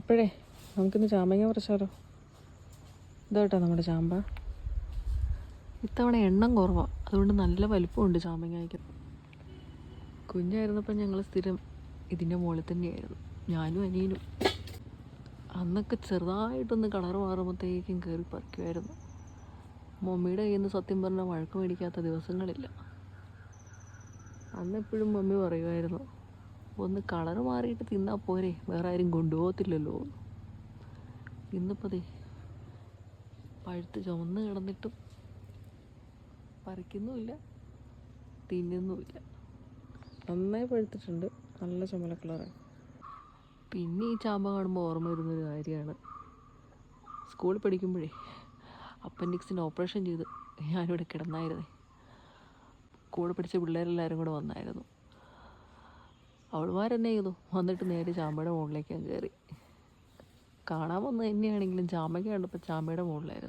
അപ്പോഴേ നമുക്കിന്ന് ചാമ്പങ്ങ പറിച്ചാലോ ഇതായിട്ടാ നമ്മുടെ ചാമ്പ. ഇത്തവണ എണ്ണം കുറവാണ് അതുകൊണ്ട് നല്ല വലിപ്പമുണ്ട് ചാമ്പങ്ങയ്ക്ക്. കുഞ്ഞായിരുന്നപ്പോൾ ഞങ്ങൾ സ്ഥിരം ഇതിന്റെ മുകളിൽ തന്നെയായിരുന്നു. ഞാനും അനിയനും. അന്നൊക്കെ ചെറുതായിട്ടൊന്ന് കളർ മാറുമ്പോഴത്തേക്കും കയറി പറിക്കുമായിരുന്നു മമ്മിയുടെ കയ്യിൽ നിന്ന് സത്യം പറഞ്ഞാൽ വഴക്ക് മേടിക്കാത്ത ദിവസങ്ങളില്ല. അന്നെപ്പോഴും മമ്മി പറയുമായിരുന്നു ഒന്ന് കളർ മാറിയിട്ട് തിന്നാൽ പോരെ. വേറെ ആരും കൊണ്ടുപോകത്തില്ലല്ലോ. ഇന്നിപ്പതേ പഴുത്ത് ചുമന്ന് കിടന്നിട്ടും പറിക്കുന്നുമില്ല തിന്നുന്നുമില്ല. നന്നായി പഴുത്തിട്ടുണ്ട്. നല്ല ചുമല കളറാണ് പിന്നെ ഈ ചാമ്പ കാണുമ്പോൾ ഓർമ്മ വരുന്നൊരു കാര്യമാണ്. സ്കൂളിൽ പഠിക്കുമ്പോഴേ അപ്പൻഡിക്സിന് ഓപ്പറേഷൻ ചെയ്ത് ഞാനിവിടെ കിടന്നായിരുന്നേ. കൂടെ പഠിച്ച പിള്ളേരെല്ലാവരും കൂടെ വന്നായിരുന്നു. അവളുമാരെന്നെ ചെയ്തു വന്നിട്ട് നേരെ ചാമ്പയുടെ മുകളിലേക്ക് കയറി. കാണാൻ വന്നത് തന്നെയാണെങ്കിലും ചാമ്പയ്ക്ക് കണ്ടപ്പോൾ ചാമ്പയുടെ മുകളിലായിരുന്നു.